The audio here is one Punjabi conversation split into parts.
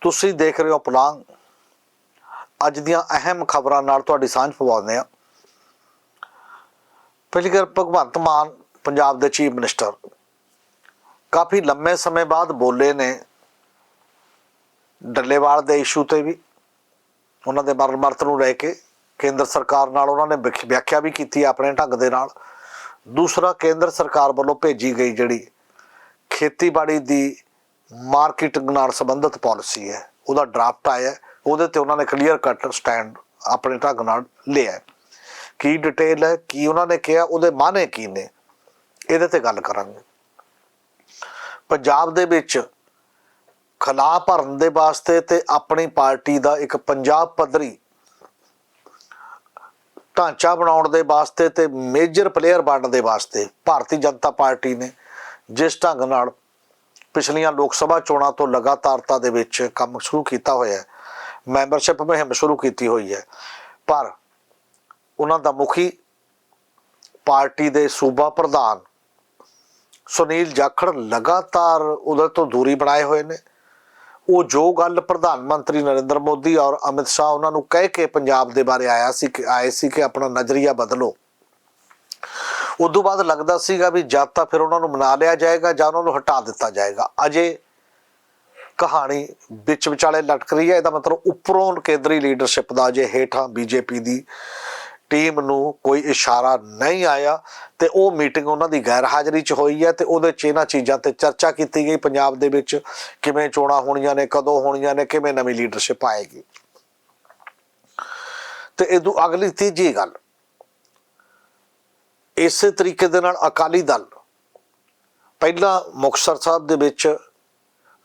ਤੁਸੀਂ ਦੇਖ ਰਹੇ ਹੋ ਪਲਾਂਗ ਅੱਜ ਦੀਆਂ ਅਹਿਮ ਖਬਰਾਂ ਨਾਲ ਤੁਹਾਡੀ ਸਾਂਝ ਪਵਾਉਂਦੇ ਆ ਪਹਿਲੀ ਗੱਲ, ਭਗਵੰਤ ਮਾਨ ਪੰਜਾਬ ਦੇ ਚੀਫ ਮਿਨਿਸਟਰ। ਕਾਫੀ ਲੰਮੇ ਸਮੇਂ ਬਾਅਦ ਬੋਲੇ ਨੇ ਡੱਲੇਵਾਲ ਦੇ ਇਸ਼ੂ ਤੇ ਵੀ। ਉਹਨਾਂ ਦੇ ਮਰਨ ਮਰਤ ਨੂੰ ਲੈ ਕੇ ਕੇਂਦਰ ਸਰਕਾਰ ਨਾਲ ਉਹਨਾਂ ਨੇ ਵਿਖ- ਵਿਆਖਿਆ ਵੀ ਕੀਤੀ ਆਪਣੇ ਢੰਗ ਦੇ ਨਾਲ। ਦੂਸਰਾ, ਕੇਂਦਰ ਸਰਕਾਰ ਵੱਲੋਂ ਭੇਜੀ ਗਈ ਜਿਹੜੀ ਖੇਤੀਬਾੜੀ ਦੀ ਮਾਰਕੀਟਿੰਗ ਨਾਲ ਸੰਬੰਧਿਤ ਪਾਲਿਸੀ ਹੈ। ਉਹਦਾ ਡਰਾਫਟ ਆਇਆ ਉਹਦੇ ਤੇ ਉਹਨਾਂ ਨੇ ਕਲੀਅਰ ਕੱਟ ਸਟੈਂਡ ਆਪਣੇ ਢੰਗ ਨਾਲ ਲਿਆ ਕੀ ਡਿਟੇਲ ਹੈ, ਕੀ ਉਹਨਾਂ ਨੇ ਕਿਹਾ, ਉਹਦੇ ਮਾਨੇ ਕੀ ਨੇ, ਇਹਦੇ ਤੇ ਗੱਲ ਕਰਾਂਗੇ। ਪੰਜਾਬ ਦੇ ਵਿੱਚ ਖਲਾ ਭਰਨ ਦੇ ਵਾਸਤੇ ਤੇ ਆਪਣੀ ਪਾਰਟੀ ਦਾ ਇੱਕ ਪੰਜਾਬ ਪੱਧਰੀ ਢਾਂਚਾ ਬਣਾਉਣ ਦੇ ਵਾਸਤੇ ਤੇ ਮੇਜਰ ਪਲੇਅਰ ਬਣਨ ਦੇ ਵਾਸਤੇ ਭਾਰਤੀ ਜਨਤਾ ਪਾਰਟੀ ਨੇ ਜਿਸ ਢੰਗ ਨਾਲ ਪਿਛਲੀਆਂ ਲੋਕ ਸਭਾ ਚੋਣਾਂ ਤੋਂ ਲਗਾਤਾਰਤਾ ਦੇ ਵਿੱਚ ਕੰਮ ਸ਼ੁਰੂ ਕੀਤਾ ਹੋਇਆ ਹੈ। ਮੈਂਬਰਸ਼ਿਪ ਮੁਹਿੰਮ ਸ਼ੁਰੂ ਕੀਤੀ ਹੋਈ ਹੈ। ਪਰ ਉਹਨਾਂ ਦਾ ਮੁਖੀ ਪਾਰਟੀ ਦੇ ਸੂਬਾ ਪ੍ਰਧਾਨ ਸੁਨੀਲ ਜਾਖੜ ਲਗਾਤਾਰ ਉਹਦੇ ਤੋਂ ਦੂਰੀ ਬਣਾਏ ਹੋਏ ਨੇ। ਉਹ ਜੋ ਗੱਲ ਪ੍ਰਧਾਨ ਮੰਤਰੀ ਨਰਿੰਦਰ ਮੋਦੀ ਔਰ ਅਮਿਤ ਸ਼ਾਹ ਉਹਨਾਂ ਨੂੰ ਕਹਿ ਕੇ ਪੰਜਾਬ ਦੇ ਬਾਰੇ ਆਇਆ ਸੀ ਕਿ ਆਏ ਸੀ ਕਿ ਆਪਣਾ ਨਜ਼ਰੀਆ ਬਦਲੋ। ਉਦੋਂ ਬਾਅਦ ਲੱਗਦਾ ਸੀਗਾ ਵੀ ਜਾਂ ਤਾਂ ਫਿਰ ਉਹਨਾਂ ਨੂੰ ਮਨਾ ਲਿਆ ਜਾਏਗਾ ਜਾਂ ਉਹਨਾਂ ਨੂੰ ਹਟਾ ਦਿੱਤਾ ਜਾਏਗਾ। ਅਜੇ ਕਹਾਣੀ ਵਿੱਚ ਵਿਚਾਲੇ ਲਟਕ ਰਹੀ ਹੈ, ਇਹਦਾ ਮਤਲਬ ਉੱਪਰੋਂ ਕੇਂਦਰੀ ਲੀਡਰਸ਼ਿਪ ਦਾ ਜੇ ਹੇਠਾਂ ਬੀਜੇਪੀ ਦੀ ਟੀਮ ਨੂੰ ਕੋਈ ਇਸ਼ਾਰਾ ਨਹੀਂ ਆਇਆ ਤੇ ਉਹ ਮੀਟਿੰਗ ਉਹਨਾਂ ਦੀ ਗੈਰ ਹਾਜ਼ਰੀ 'ਚ ਹੋਈ ਹੈ ਤੇ ਉਹਦੇ 'ਚ ਇਹਨਾਂ ਚੀਜ਼ਾਂ ਤੇ ਚਰਚਾ ਕੀਤੀ ਗਈ ਪੰਜਾਬ ਦੇ ਵਿੱਚ ਕਿਵੇਂ ਚੋਣਾਂ ਹੋਣੀਆਂ ਨੇ, ਕਦੋਂ ਹੋਣੀਆਂ ਨੇ, ਕਿਵੇਂ ਨਵੀਂ ਲੀਡਰਸ਼ਿਪ ਆਏਗੀ। ਤੇ ਇਹਦੋਂ ਅਗਲੀ ਤੀਜੀ ਗੱਲ ਇਸੇ ਤਰੀਕੇ ਦੇ ਨਾਲ ਅਕਾਲੀ ਦਲ ਪਹਿਲਾਂ ਮੁਕਤਸਰ ਸਾਹਿਬ ਦੇ ਵਿੱਚ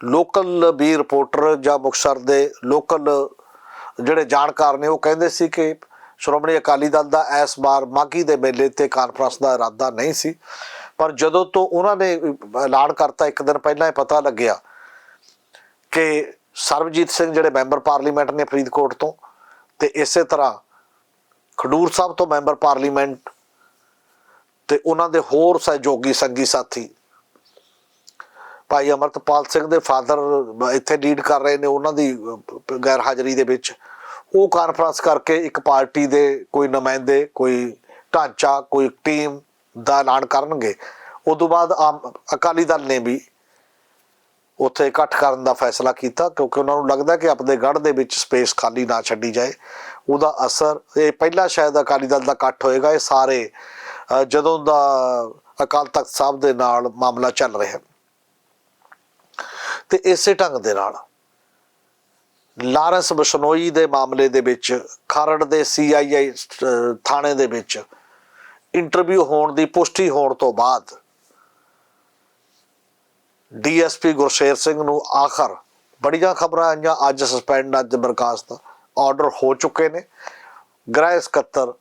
ਲੋਕਲ ਵੀ ਰਿਪੋਰਟਰ ਜਾਂ ਮੁਕਤਸਰ ਦੇ ਲੋਕਲ ਜਿਹੜੇ ਜਾਣਕਾਰ ਨੇ ਉਹ ਕਹਿੰਦੇ ਸੀ ਕਿ ਸ਼੍ਰੋਮਣੀ ਅਕਾਲੀ ਦਲ ਦਾ ਇਸ ਵਾਰ ਮਾਗੀ ਦੇ ਮੇਲੇ ਤੇ ਕਾਨਫਰੰਸ ਦਾ ਇਰਾਦਾ ਨਹੀਂ ਸੀ। ਪਰ ਜਦੋਂ ਤੋਂ ਉਹਨਾਂ ਨੇ ਐਲਾਨ ਕਰਤਾ, ਇੱਕ ਦਿਨ ਪਹਿਲਾਂ ਇਹ ਪਤਾ ਲੱਗਿਆ ਕਿ ਸਰਬਜੀਤ ਸਿੰਘ ਜਿਹੜੇ ਮੈਂਬਰ ਪਾਰਲੀਮੈਂਟ ਨੇ ਫਰੀਦਕੋਟ ਤੋਂ ਤੇ ਇਸੇ ਤਰ੍ਹਾਂ ਖਡੂਰ ਸਾਹਿਬ ਤੋਂ ਮੈਂਬਰ ਪਾਰਲੀਮੈਂਟ ਤੇ ਉਹਨਾਂ ਦੇ ਹੋਰ ਸਹਿਯੋਗੀ ਸੰਗੀ ਸਾਥੀ। ਭਾਈ ਅਮਰਤਪਾਲ ਸਿੰਘ ਦੇ ਫਾਦਰ ਇੱਥੇ ਲੀਡ ਕਰ ਰਹੇ ਨੇ ਉਹਨਾਂ ਦੀ ਗੈਰ ਹਾਜ਼ਰੀ ਦੇ ਵਿੱਚ। ਉਹ ਕਾਨਫਰੰਸ ਕਰਕੇ ਇੱਕ ਪਾਰਟੀ ਦੇ ਕੋਈ ਨੁਮਾਇੰਦੇ, ਕੋਈ ਢਾਂਚਾ, ਕੋਈ ਟੀਮ ਦਾ ਐਲਾਨ ਕਰਨਗੇ। ਉਸ ਤੋਂ ਬਾਅਦ ਆਮ ਅਕਾਲੀ ਦਲ ਨੇ ਵੀ ਉੱਥੇ ਇਕੱਠ ਕਰਨ ਦਾ ਫੈਸਲਾ ਕੀਤਾ, ਕਿਉਂਕਿ ਉਹਨਾਂ ਨੂੰ ਲੱਗਦਾ ਕਿ ਆਪਣੇ ਗੜ੍ਹ ਦੇ ਵਿੱਚ ਸਪੇਸ ਖਾਲੀ ਨਾ ਛੱਡੀ ਜਾਏ। ਉਹਦਾ ਅਸਰ, ਇਹ ਪਹਿਲਾ ਸ਼ਾਇਦ ਅਕਾਲੀ ਦਲ ਦਾ ਇਕੱਠ ਹੋਏਗਾ, ਇਹ ਸਾਰੇ ਜਦੋਂ ਦਾ ਅਕਾਲ ਤਖਤ ਸਾਹਿਬ ਦੇ ਨਾਲ ਮਾਮਲਾ ਚੱਲ ਰਿਹਾ। ਤੇ ਇਸੇ ਢੰਗ ਦੇ ਨਾਲ ਲਾਰੈਂਸ ਬਸ਼ਨੋਈ ਦੇ ਮਾਮਲੇ ਦੇ ਵਿੱਚ, ਖਰੜ ਦੇ ਸੀਆਈਆਈ ਥਾਣੇ ਦੇ ਵਿੱਚ ਇੰਟਰਵਿਊ ਹੋਣ ਦੀ ਪੁਸ਼ਟੀ ਹੋਣ ਤੋਂ ਬਾਅਦ ਡੀਐਸਪੀ ਗੁਰਸ਼ੇਰ ਸਿੰਘ ਨੂੰ ਆਖਰ ਬੜੀਆਂ ਖਬਰਾਂ ਆਈਆਂ, ਅੱਜ ਸਸਪੈਂਡ ਅੱਜ ਬਰਖਾਸਤ ਆਰਡਰ ਹੋ ਚੁੱਕੇ ਨੇ। ਗ੍ਰਹਿ ਸਕੱਤਰ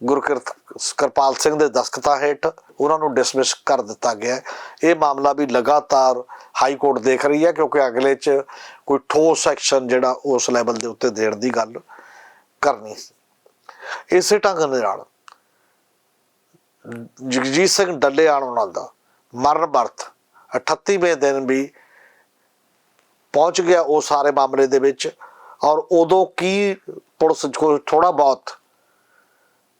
ਗੁਰਕਿਰਤ ਕਿਰਪਾਲ ਸਿੰਘ ਦੇ ਦਸਖਤਾਂ ਹੇਠ ਉਹਨਾਂ ਨੂੰ ਡਿਸਮਿਸ ਕਰ ਦਿੱਤਾ ਗਿਆ ਇਹ ਮਾਮਲਾ ਵੀ ਲਗਾਤਾਰ ਹਾਈ ਕੋਰਟ ਦੇਖ ਰਹੀ ਹੈ ਕਿਉਂਕਿ ਅਗਲੇ 'ਚ ਕੋਈ ਠੋਸ ਐਕਸ਼ਨ ਜਿਹੜਾ ਉਸ ਲੈਵਲ ਦੇ ਉੱਤੇ ਦੇਣ ਦੀ ਗੱਲ ਕਰਨੀ ਸੀ। ਇਸੇ ਢੰਗ ਦੇ ਨਾਲ ਜਗਜੀਤ ਸਿੰਘ ਡੱਲੇਆਣ ਉਹਨਾਂ ਦਾ ਮਰਨ ਵਰਤ 38ਵੇਂ ਦਿਨ ਵੀ ਪਹੁੰਚ ਗਿਆ ਉਹ ਸਾਰੇ ਮਾਮਲੇ ਦੇ ਵਿੱਚ ਔਰ ਉਦੋਂ ਕੀ ਪੁਲਿਸ ਕੋਈ ਥੋੜਾ ਬਹੁਤ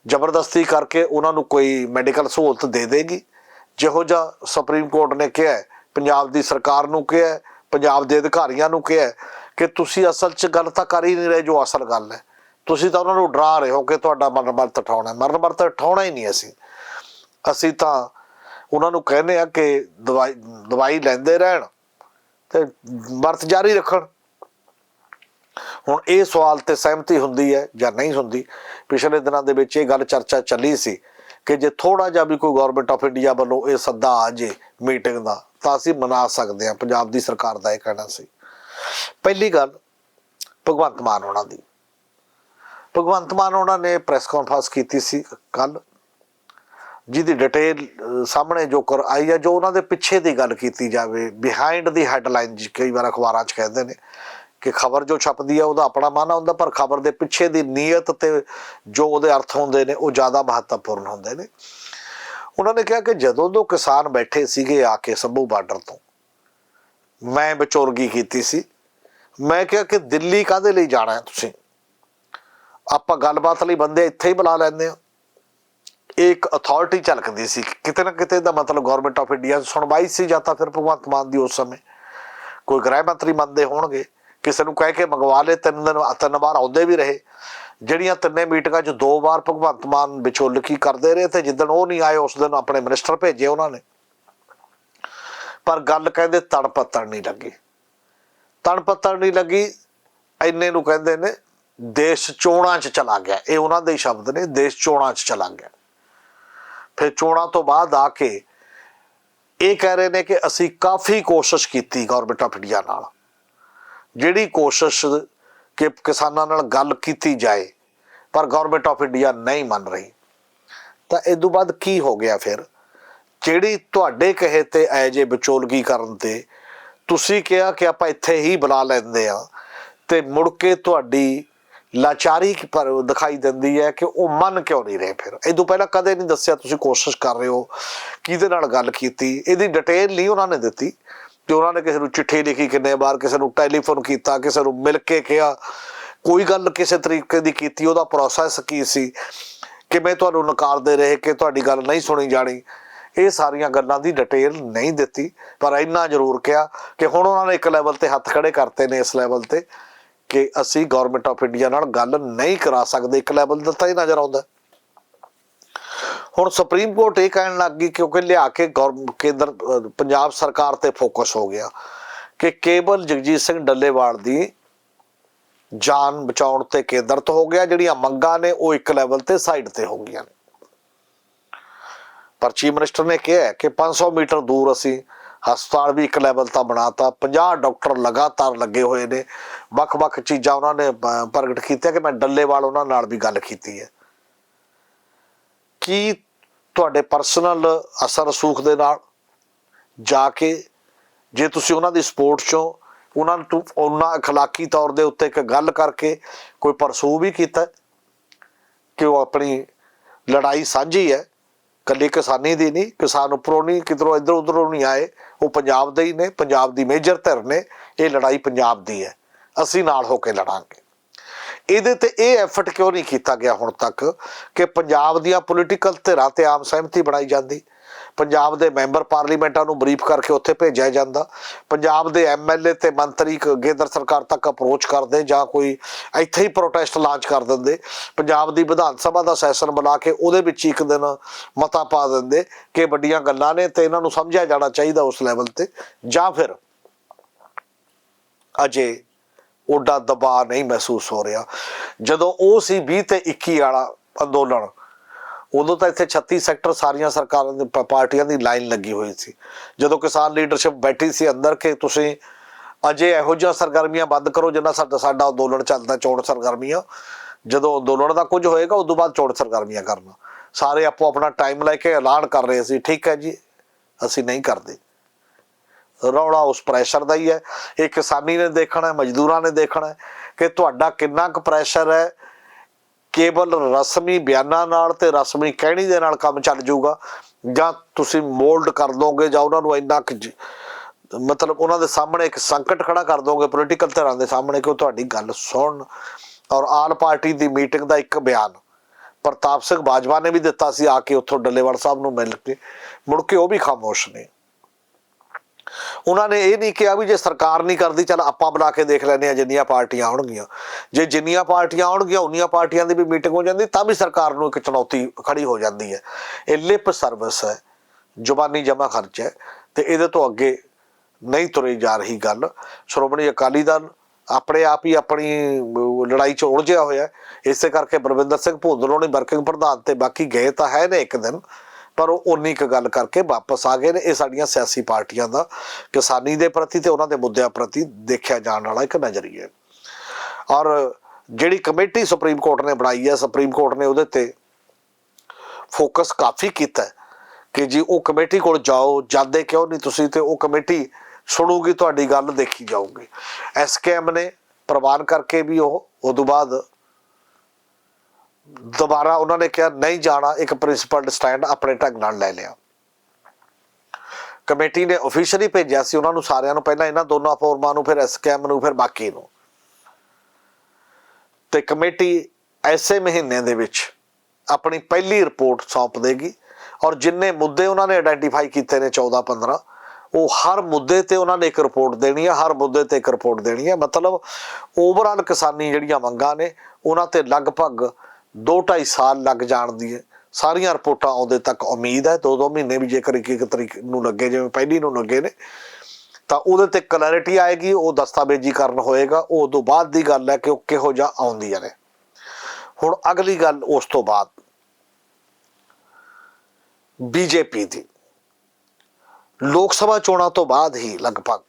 ਜ਼ਬਰਦਸਤੀ ਕਰਕੇ ਉਹਨਾਂ ਨੂੰ ਕੋਈ ਮੈਡੀਕਲ ਸਹੂਲਤ ਦੇ ਦੇਗੀ। ਜਿਹੋ ਜਿਹਾ ਸੁਪਰੀਮ ਕੋਰਟ ਨੇ ਕਿਹਾ ਪੰਜਾਬ ਦੀ ਸਰਕਾਰ ਨੂੰ ਕਿਹਾ ਪੰਜਾਬ ਦੇ ਅਧਿਕਾਰੀਆਂ ਨੂੰ ਕਿਹਾ ਕਿ ਤੁਸੀਂ ਅਸਲ 'ਚ ਗੱਲ ਤਾਂ ਕਰ ਹੀ ਨਹੀਂ ਰਹੇ ਜੋ ਅਸਲ ਗੱਲ ਹੈ। ਤੁਸੀਂ ਤਾਂ ਉਹਨਾਂ ਨੂੰ ਡਰਾ ਰਹੇ ਹੋ ਕਿ ਤੁਹਾਡਾ ਮਰਨ ਮਰਤ ਉਠਾਉਣਾ ਮਰਨ ਮਰਤ ਉਠਾਉਣਾ ਹੀ ਨਹੀਂ ਅਸੀਂ। ਅਸੀਂ ਤਾਂ ਉਹਨਾਂ ਨੂੰ ਕਹਿੰਦੇ ਆ ਕਿ ਦਵਾਈ ਦਵਾਈ ਲੈਂਦੇ ਰਹਿਣ ਤੇ ਵਰਤ ਜਾਰੀ ਰੱਖਣ। ਹੁਣ ਇਹ ਸਵਾਲ ਤੇ ਸਹਿਮਤੀ ਹੁੰਦੀ ਹੈ ਜਾਂ ਨਹੀਂ ਹੁੰਦੀ, ਪਿਛਲੇ ਦਿਨਾਂ ਦੇ ਵਿੱਚ ਇਹ ਗੱਲ ਚਰਚਾ ਚੱਲੀ ਸੀ ਕਿ ਜੇ ਥੋੜਾ ਜਿਹਾ ਵੀ ਕੋਈ ਗਵਰਨਮੈਂਟ ਆਫ ਇੰਡੀਆ ਵੱਲੋਂ ਇਹ ਸੱਦਾ ਆ ਜੇ ਮੀਟਿੰਗ ਦਾ, ਤਾਂ ਅਸੀਂ ਮਨਾ ਸਕਦੇ ਹਾਂ, ਪੰਜਾਬ ਦੀ ਸਰਕਾਰ ਦਾ ਇਹ ਕਹਿਣਾ ਸੀ। ਪਹਿਲੀ ਗੱਲ, ਭਗਵੰਤ ਮਾਨ ਉਹਨਾਂ ਦੀ। ਭਗਵੰਤ ਮਾਨ ਉਹਨਾਂ ਨੇ ਪ੍ਰੈਸ ਕਾਨਫਰੰਸ ਕੀਤੀ ਸੀ ਕੱਲ ਜਿਹਦੀ ਡਿਟੇਲ ਸਾਹਮਣੇ ਜੋ ਕਰ ਆਈ ਹੈ, ਜੋ ਉਹਨਾਂ ਦੇ ਪਿੱਛੇ ਦੀ ਗੱਲ ਕੀਤੀ ਜਾਵੇ ਬਿਹਾਈਂਡ ਦੀ ਹੈਡਲਾਈਨ ਕਈ ਵਾਰ ਅਖਬਾਰਾਂ 'ਚ ਕਹਿੰਦੇ ਨੇ ਕਿ ਖਬਰ ਜੋ ਛਪਦੀ ਹੈ ਉਹਦਾ ਆਪਣਾ ਮਾਨਾ ਹੁੰਦਾ, ਪਰ ਖਬਰ ਦੇ ਪਿੱਛੇ ਦੀ ਨੀਅਤ ਤੇ ਜੋ ਉਹਦੇ ਅਰਥ ਹੁੰਦੇ ਨੇ, ਉਹ ਜ਼ਿਆਦਾ ਮਹੱਤਵਪੂਰਨ ਹੁੰਦੇ ਨੇ। ਉਹਨਾਂ ਨੇ ਕਿਹਾ ਕਿ ਜਦੋਂ ਤੋਂ ਕਿਸਾਨ ਬੈਠੇ ਸੀਗੇ ਆ ਕੇ ਸੰਭੂ ਬਾਰਡਰ ਤੋਂ, ਮੈਂ ਬਚੋਰਗੀ ਕੀਤੀ ਸੀ। ਮੈਂ ਕਿਹਾ ਕਿ ਦਿੱਲੀ ਕਾਹਦੇ ਲਈ ਜਾਣਾ ਹੈ ਤੁਸੀਂ? ਆਪਾਂ ਗੱਲਬਾਤ ਲਈ ਬੰਦੇ ਇੱਥੇ ਹੀ ਬੁਲਾ ਲੈਂਦੇ ਆ ਇਹ ਇੱਕ ਅਥਾਰਟੀ ਝਲਕਦੀ ਸੀ। ਕਿਤੇ ਨਾ ਕਿਤੇ ਦਾ ਮਤਲਬ ਗਵਰਨਮੈਂਟ ਆਫ ਇੰਡੀਆ ਸੁਣਵਾਈ ਸੀ ਜਾਂ ਤਾਂ ਫਿਰ ਭਗਵੰਤ ਮਾਨ ਦੀ ਉਸ ਸਮੇਂ। ਕੋਈ ਗ੍ਰਹਿ ਮੰਤਰੀ ਮੰਨਦੇ ਹੋਣਗੇ। ਕਿਸੇ ਨੂੰ ਕਹਿ ਕੇ ਮੰਗਵਾ ਲਏ, ਤਿੰਨ ਦਿਨ ਤਿੰਨ ਵਾਰ ਆਉਂਦੇ ਵੀ ਰਹੇ। ਜਿਹੜੀਆਂ ਤਿੰਨੇ ਮੀਟਿੰਗਾਂ 'ਚ ਦੋ ਵਾਰ ਭਗਵੰਤ ਮਾਨ ਵਿਚੋਲਕੀ ਕਰਦੇ ਰਹੇ ਤੇ ਜਿੱਦਣ ਉਹ ਨਹੀਂ ਆਏ, ਉਸ ਦਿਨ ਆਪਣੇ ਮਿਨਿਸਟਰ ਭੇਜੇ ਉਹਨਾਂ ਨੇ। ਪਰ ਗੱਲ ਕਹਿੰਦੇ ਤੜ ਪੱਤਣ ਨਹੀਂ ਲੱਗੀ। ਤਣ ਪੱਤਣ ਨਹੀਂ ਲੱਗੀ, ਇੰਨੇ ਨੂੰ ਕਹਿੰਦੇ ਨੇ, ਦੇਸ਼ ਚੋਣਾਂ 'ਚ ਚਲਾ ਗਿਆ। ਇਹ ਉਹਨਾਂ ਦੇ ਹੀ ਸ਼ਬਦ ਨੇ, ਦੇਸ਼ ਚੋਣਾਂ 'ਚ ਚਲਾ ਗਿਆ। ਫਿਰ ਚੋਣਾਂ ਤੋਂ ਬਾਅਦ ਆ ਕੇ ਇਹ ਕਹਿ ਰਹੇ ਨੇ ਕਿ ਅਸੀਂ ਕਾਫੀ ਕੋਸ਼ਿਸ਼ ਕੀਤੀ ਗਵਰਨਮੈਂਟ ਆਫ ਇੰਡੀਆ ਨਾਲ। ਜਿਹੜੀ ਕੋਸ਼ਿਸ਼ ਕਿ ਕਿਸਾਨਾਂ ਨਾਲ ਗੱਲ ਕੀਤੀ ਜਾਏ, ਪਰ ਗਵਰਨਮੈਂਟ ਆਫ ਇੰਡੀਆ ਨਹੀਂ ਮੰਨ ਰਹੀ। ਤਾਂ ਇਸ ਤੋਂ ਬਾਅਦ ਕੀ ਹੋ ਗਿਆ ਫਿਰ? ਜਿਹੜੀ ਤੁਹਾਡੇ ਕਹੇ ਤੇ ਐ ਜੇ ਵਿਚੋਲਗੀ ਕਰਨ ਤੇ ਤੁਸੀਂ ਕਿਹਾ ਕਿ ਆਪਾਂ ਇੱਥੇ ਹੀ ਬੁਲਾ ਲੈਂਦੇ ਆ ਤੇ ਮੁੜ ਕੇ ਤੁਹਾਡੀ ਲਾਚਾਰੀ ਪਰ ਦਿਖਾਈ ਦਿੰਦੀ ਹੈ ਕਿ ਉਹ ਮੰਨ ਕਿਉਂ ਨਹੀਂ ਰਹੇ ਫਿਰ? ਇਹ ਤੋਂ ਪਹਿਲਾਂ ਕਦੇ ਨਹੀਂ ਦੱਸਿਆ ਤੁਸੀਂ ਕੋਸ਼ਿਸ਼ ਕਰ ਰਹੇ ਹੋ, ਕਿਹਦੇ ਨਾਲ ਗੱਲ ਕੀਤੀ? ਇਹਦੀ ਡਿਟੇਲ ਨਹੀਂ ਉਹਨਾਂ ਨੇ ਦਿੱਤੀ। ਤੇ ਉਹਨਾਂ ਨੇ ਕਿਸੇ ਨੂੰ ਚਿੱਠੀ ਲਿਖੀ ਕਿੰਨੇ ਵਾਰ, ਕਿਸੇ ਨੂੰ ਟੈਲੀਫੋਨ ਕੀਤਾ, ਕਿਸੇ ਨੂੰ ਮਿਲ ਕੇ ਕਿਹਾ, ਕੋਈ ਗੱਲ ਕਿਸੇ ਤਰੀਕੇ ਦੀ ਕੀਤੀ, ਉਹਦਾ ਪ੍ਰੋਸੈਸ ਕੀ ਸੀ? ਕਿਵੇਂ ਤੁਹਾਨੂੰ ਨਕਾਰਦੇ ਰਹੇ, ਕਿ ਤੁਹਾਡੀ ਗੱਲ ਨਹੀਂ ਸੁਣੀ ਜਾਣੀ? ਇਹ ਸਾਰੀਆਂ ਗੱਲਾਂ ਦੀ ਡਿਟੇਲ ਨਹੀਂ ਦਿੱਤੀ, ਪਰ ਇੰਨਾ ਜ਼ਰੂਰ ਕਿਹਾ ਕਿ ਹੁਣ ਉਹਨਾਂ ਨੇ ਇੱਕ ਲੈਵਲ ਤੇ ਹੱਥ ਖੜੇ ਕਰਤੇ ਨੇ ਇਸ ਲੈਵਲ ਤੇ ਕਿ ਅਸੀਂ ਗਵਰਨਮੈਂਟ ਆਫ ਇੰਡੀਆ ਨਾਲ ਗੱਲ ਨਹੀਂ ਕਰਾ ਸਕਦੇ। ਇੱਕ ਲੈਵਲ ਦਾ ਤਾਂ ਹੀ ਨਜ਼ਰ ਆਉਂਦਾ। ਹੁਣ ਸੁਪਰੀਮ ਕੋਰਟ ਇਹ ਕਹਿਣ ਲੱਗ ਗਈ ਕਿਉਂਕਿ ਲਿਆ ਕੇ ਗੌਰ- ਕੇਂਦਰ ਪੰਜਾਬ ਸਰਕਾਰ ਤੇ ਫੋਕਸ ਹੋ ਗਿਆ ਕਿ ਕੇਵਲ ਜਗਜੀਤ ਸਿੰਘ ਡੱਲੇਵਾਲ ਦੀ ਜਾਨ ਬਚਾਉਣ ਤੇ ਕੇਂਦਰਤ ਹੋ ਗਿਆ, ਜਿਹੜੀਆਂ ਮੰਗਾਂ ਨੇ ਉਹ ਇੱਕ ਲੈਵਲ ਤੇ ਸਾਈਡ ਤੇ ਹੋ ਗਈਆਂ ਨੇ। ਪਰ ਚੀਫ ਮਿਨਿਸਟਰ ਨੇ ਕਿਹਾ ਹੈ ਕਿ 500 ਮੀਟਰ ਦੂਰ ਅਸੀਂ ਹਸਪਤਾਲ ਵੀ ਇੱਕ ਲੈਵਲ ਤਾਂ ਬਣਾਤਾ 50 ਡਾਕਟਰ ਲਗਾਤਾਰ ਲੱਗੇ ਹੋਏ ਨੇ। ਵੱਖ-ਵੱਖ ਚੀਜ਼ਾਂ ਉਹਨਾਂ ਨੇ ਪ੍ਰਗਟ ਕੀਤੀਆਂ ਕਿ ਮੈਂ ਡੱਲੇਵਾਲ ਉਹਨਾਂ ਨਾਲ ਵੀ ਗੱਲ ਕੀਤੀ ਹੈ। ਕੀ ਤੁਹਾਡੇ ਪਰਸਨਲ ਅਸਰ ਰਸੂਖ ਦੇ ਨਾਲ ਜਾ ਕੇ ਜੇ ਤੁਸੀਂ ਉਹਨਾਂ ਦੀ ਸਪੋਰਟ ਚੋਂ ਉਹਨਾਂ ਨੂੰ ਉਹਨਾਂ اخلاقی ਤੌਰ ਦੇ ਉੱਤੇ ਇੱਕ ਗੱਲ ਕਰਕੇ ਕੋਈ ਪਰਸੂ ਵੀ ਕੀਤਾ ਹੈ ਕਿ ਉਹ ਆਪਣੀ ਲੜਾਈ ਸਾਂਝੀ ਹੈ ਕੱਲੀ ਕਿਸਾਨੀ ਦੀ ਨਹੀਂ ਕਿਸਾਨ ਉੱਪਰੋਂ ਨਹੀਂ ਕਿਧਰੋਂ ਇੱਧਰ ਉੱਧਰੋਂ ਨਹੀਂ ਆਏ ਉਹ ਪੰਜਾਬ ਦੇ ਹੀ ਨੇ ਪੰਜਾਬ ਦੀ ਮੇਜਰ ਧਿਰ ਨੇ ਇਹ ਲੜਾਈ ਪੰਜਾਬ ਦੀ ਹੈ ਅਸੀਂ ਨਾਲ ਹੋ ਕੇ ਲੜਾਂਗੇ ਇਹਦੇ ਤੇ ਇਹ ਐਫਰਟ ਕਿਉਂ ਨਹੀਂ ਕੀਤਾ ਗਿਆ ਹੁਣ ਤੱਕ ਕਿ ਪੰਜਾਬ ਦੀਆਂ ਪੋਲੀਟੀਕਲ ਧਿਰਾਂ ਤੇ ਆਮ ਸਹਿਮਤੀ ਬਣਾਈ ਜਾਂਦੀ? ਪੰਜਾਬ ਦੇ ਮੈਂਬਰ ਪਾਰਲੀਮੈਂਟਾਂ ਨੂੰ ਬਰੀਫ ਕਰਕੇ ਉੱਥੇ ਭੇਜਿਆ ਜਾਂਦਾ। ਪੰਜਾਬ ਦੇ ਐਮਐਲਏ ਤੇ ਮੰਤਰੀ ਕ- ਕੇਂਦਰ ਸਰਕਾਰ ਤੱਕ ਅਪਰੋਚ ਕਰਦੇ ਜਾਂ ਕੋਈ ਇੱਥੇ ਹੀ ਪ੍ਰੋਟੈਸਟ ਲਾਂਚ ਕਰ ਦਿੰਦੇ। ਪੰਜਾਬ ਦੀ ਵਿਧਾਨ ਸਭਾ ਦਾ ਸੈਸ਼ਨ ਬੁਲਾ ਕੇ ਉਹਦੇ ਵਿੱਚ ਹੀ ਇੱਕ ਦਿਨ ਮਤਾ ਪਾ ਦਿੰਦੇ ਕਿ ਵੱਡੀਆਂ ਗੱਲਾਂ ਨੇ ਤੇ ਇਹਨਾਂ ਨੂੰ ਸਮਝਿਆ ਜਾਣਾ ਚਾਹੀਦਾ ਉਸ ਲੈਵਲ ਤੇ। ਜਾਂ ਫਿਰ ਅਜੇ ਓਡਾ ਦਬਾਅ ਨਹੀਂ ਮਹਿਸੂਸ ਹੋ ਰਿਹਾ। ਜਦੋਂ ਉਹ ਸੀ 20 ਤੇ 21 ਵਾਲਾ ਅੰਦੋਲਨ, ਉਦੋਂ ਤਾਂ ਇੱਥੇ 36 ਸੈਕਟਰ ਸਾਰੀਆਂ ਸਰਕਾਰਾਂ ਦੀ ਪਾਰਟੀਆਂ ਦੀ ਲਾਈਨ ਲੱਗੀ ਹੋਈ ਸੀ। ਜਦੋਂ ਕਿਸਾਨ ਲੀਡਰਸ਼ਿਪ ਬੈਠੀ ਸੀ ਅੰਦਰ ਕਿ ਤੁਸੀਂ ਅਜੇ ਇਹੋ ਜਿਹੀਆਂ ਸਰਗਰਮੀਆਂ ਬੰਦ ਕਰੋ ਜਿੰਨਾ ਸਾਡਾ ਸਾਡਾ ਅੰਦੋਲਨ ਚੱਲਦਾ ਚੋਣ ਸਰਗਰਮੀਆਂ। ਜਦੋਂ ਅੰਦੋਲਨ ਦਾ ਕੁਝ ਹੋਏਗਾ, ਉਦੋਂ ਬਾਅਦ ਚੋਣ ਸਰਗਰਮੀਆਂ ਕਰਨਾ। ਸਾਰੇ ਆਪੋ ਆਪਣਾ ਟਾਈਮ ਲੈ ਕੇ ਐਲਾਨ ਕਰ ਰਹੇ ਸੀ। ਠੀਕ ਹੈ ਜੀ, ਅਸੀਂ ਨਹੀਂ ਕਰਦੇ। ਰੌਲਾ ਉਸ ਪ੍ਰੈਸ਼ਰ ਦਾ ਹੀ ਹੈ। ਇਹ ਕਿਸਾਨੀ ਨੇ ਦੇਖਣਾ ਹੈ, ਮਜ਼ਦੂਰਾਂ ਨੇ ਦੇਖਣਾ ਹੈ ਕਿ ਤੁਹਾਡਾ ਕਿੰਨਾ ਕੁ ਪ੍ਰੈਸ਼ਰ ਹੈ। ਕੇਵਲ ਰਸਮੀ ਬਿਆਨਾਂ ਨਾਲ ਤੇ ਰਸਮੀ ਕਹਿਣੀ ਦੇ ਨਾਲ ਕੰਮ ਚੱਲ ਜਾਊਗਾ। ਜਾਂ ਤੁਸੀਂ ਮੋਲਡ ਕਰ ਦੋਗੇ ਜਾਂ ਉਹਨਾਂ ਨੂੰ ਇੰਨਾ ਕੁ ਜ- ਮਤਲਬ ਉਹਨਾਂ ਦੇ ਸਾਹਮਣੇ ਇੱਕ ਸੰਕਟ ਖੜਾ ਕਰ ਦੋਗੇ ਪੋਲੀਟੀਕਲ ਧਿਰਾਂ ਦੇ ਸਾਹਮਣੇ ਕਿ ਉਹ ਤੁਹਾਡੀ ਗੱਲ ਸੁਣਨ ਔਰ ਆਲ ਪਾਰਟੀ ਦੀ ਮੀਟਿੰਗ ਦਾ ਇੱਕ ਬਿਆਨ ਪ੍ਰਤਾਪ ਸਿੰਘ ਬਾਜਵਾ ਨੇ ਵੀ ਦਿੱਤਾ ਸੀ ਆ ਕੇ ਉੱਥੋਂ ਡੱਲੇਵਾਲ ਸਾਹਿਬ ਨੂੰ ਮਿਲ ਕੇ। ਮੁੜ ਕੇ ਉਹ ਵੀ ਖਾਮੋਸ਼ ਨੇ। ਉਹਨਾਂ ਨੇ ਇਹ ਨਹੀਂ ਕਿਹਾ ਵੀ ਜੇ ਸਰਕਾਰ ਨਹੀਂ ਕਰਦੀ, ਚਲ ਆਪਾਂ ਬੁਲਾ ਕੇ ਦੇਖ ਲੈਂਦੇ ਆ ਜਿੰਨੀਆਂ ਪਾਰਟੀਆਂ ਆਉਣਗੀਆਂ। ਜੇ ਜਿੰਨੀਆਂ ਪਾਰਟੀਆਂ ਆਉਣਗੀਆਂ, ਉਨੀਆਂ ਪਾਰਟੀਆਂ ਦੀ ਵੀ ਮੀਟਿੰਗ ਹੋ ਜਾਂਦੀ, ਤਾਂ ਵੀ ਸਰਕਾਰ ਨੂੰ ਇੱਕ ਚੁਣੌਤੀ ਖੜੀ ਹੋ ਜਾਂਦੀ ਹੈ। ਇਹ ਲਿਪ ਸਰਵਿਸ ਹੈ, ਜ਼ੁਬਾਨੀ ਜਮਾ ਖਰਚ ਹੈ ਤੇ ਇਹਦੇ ਤੋਂ ਅੱਗੇ ਨਹੀਂ ਤੁਰੇ ਜਾ ਰਹੀ ਗੱਲ। ਸ਼੍ਰੋਮਣੀ ਅਕਾਲੀ ਦਲ ਆਪਣੇ ਆਪ ਹੀ ਆਪਣੀ ਲੜਾਈ 'ਚ ਉਲਝਿਆ ਹੋਇਆ ਇਸੇ ਕਰਕੇ ਬਰਵਿੰਦਰ ਸਿੰਘ ਭੁੰਦਲ ਉਹਨੇ ਵਰਕਿੰਗ ਪ੍ਰਧਾਨ ਤੇ, ਬਾਕੀ ਗਏ ਤਾਂ ਹੈ ਨੇ ਇੱਕ ਦਿਨ। ਪਰ ਉਹ ਉਨੀ ਕੁ ਗੱਲ ਕਰਕੇ ਵਾਪਸ ਆ ਗਏ ਨੇ। ਇਹ ਸਾਡੀਆਂ ਸਿਆਸੀ ਪਾਰਟੀਆਂ ਦਾ ਕਿਸਾਨੀ ਦੇ ਪ੍ਰਤੀ ਤੇ ਉਹਨਾਂ ਦੇ ਮੁੱਦਿਆਂ ਪ੍ਰਤੀ ਦੇਖਿਆ ਜਾਣ ਵਾਲਾ ਇੱਕ ਨਜ਼ਰੀਆ ਔਰ ਜਿਹੜੀ ਕਮੇਟੀ ਸੁਪਰੀਮ ਕੋਰਟ ਨੇ ਬਣਾਈ ਹੈ, ਸੁਪਰੀਮ ਕੋਰਟ ਨੇ ਉਹਦੇ ਤੇ ਫੋਕਸ ਕਾਫੀ ਕੀਤਾ ਕਿ ਜੀ ਉਹ ਕਮੇਟੀ ਕੋਲ ਜਾਓ, ਜਾਂਦੇ ਕਿਉਂ ਨਹੀਂ ਤੁਸੀਂ ਤੇ ਉਹ ਕਮੇਟੀ ਸੁਣੂਗੀ, ਤੁਹਾਡੀ ਗੱਲ ਦੇਖੀ ਜਾਊਗੀ। ਐਸਕੇਐਮ ਨੇ ਪ੍ਰਵਾਨ ਕਰਕੇ ਵੀ ਉਹ ਉਦੋਂ ਬਾਅਦ ਦੁਬਾਰਾ ਉਹਨਾਂ ਨੇ ਕਿਹਾ, ਨਹੀਂ ਜਾਣਾ, ਇੱਕ ਪ੍ਰਿੰਸੀਪਲ ਸਟੈਂਡ ਆਪਣੇ ਢੰਗ ਨਾਲ ਲੈ ਲਿਆ। ਕਮੇਟੀ ਨੇ ਅਫੀਸ਼ੀਅਲੀ ਭੇਜਿਆ ਸੀ ਉਹਨਾਂ ਨੂੰ ਸਾਰਿਆਂ ਨੂੰ, ਪਹਿਲਾਂ ਇਹਨਾਂ ਦੋਨਾਂ ਫੋਰਮਾਂ ਨੂੰ, ਫਿਰ ਐਸਕੇਐਮ ਨੂੰ, ਫਿਰ ਬਾਕੀ ਨੂੰ। ਤੇ ਕਮੇਟੀ ਐਸੇ ਮਹੀਨੇ ਦੇ ਵਿੱਚ ਆਪਣੀ ਪਹਿਲੀ ਰਿਪੋਰਟ ਸੌਂਪ ਦੇਗੀ ਔਰ ਜਿੰਨੇ ਮੁੱਦੇ ਉਹਨਾਂ ਨੇ ਆਇਡੈਂਟੀਫਾਈ ਕੀਤੇ ਨੇ 14 15 ਉਹ ਹਰ ਮੁੱਦੇ ਤੇ ਉਹਨਾਂ ਨੇ ਇੱਕ ਰਿਪੋਰਟ ਦੇਣੀ ਹੈ ਹਰ ਮੁੱਦੇ ਤੇ ਇੱਕ ਰਿਪੋਰਟ ਦੇਣੀ ਹੈ ਮਤਲਬ ਓਵਰਆਲ ਕਿਸਾਨੀ ਜਿਹੜੀਆਂ ਮੰਗਾਂ ਨੇ, ਉਹਨਾਂ ਤੇ ਲਗਭਗ 2.5 ਸਾਲ ਲੱਗ ਜਾਣ ਦੀ ਹੈ। ਸਾਰੀਆਂ ਰਿਪੋਰਟਾਂ ਆਉਂਦੇ ਤੱਕ ਉਮੀਦ ਹੈ। ਦੋ ਦੋ ਮਹੀਨੇ ਵੀ ਜੇਕਰ ਇੱਕ ਇੱਕ ਤਰੀਕ ਨੂੰ ਲੱਗੇ, ਜਿਵੇਂ ਪਹਿਲੀ ਨੂੰ ਲੱਗੇ ਨੇ, ਤਾਂ ਉਹਦੇ ਤੇ ਕਲੈਰਿਟੀ ਆਏਗੀ, ਉਹ ਦਸਤਾਵੇਜ਼ੀਕਰਨ ਹੋਏਗਾ। ਉਹ ਤੋਂ ਬਾਅਦ ਦੀ ਗੱਲ ਹੈ ਕਿ ਉਹ ਕਿਹੋ ਜਿਹਾ ਆਉਂਦੀਆਂ ਨੇ। ਹੁਣ ਅਗਲੀ ਗੱਲ ਉਸ ਤੋਂ ਬਾਅਦ। ਬੀਜੇਪੀ ਦੀ। ਲੋਕ ਸਭਾ ਚੋਣਾਂ ਤੋਂ ਬਾਅਦ ਹੀ ਲਗਭਗ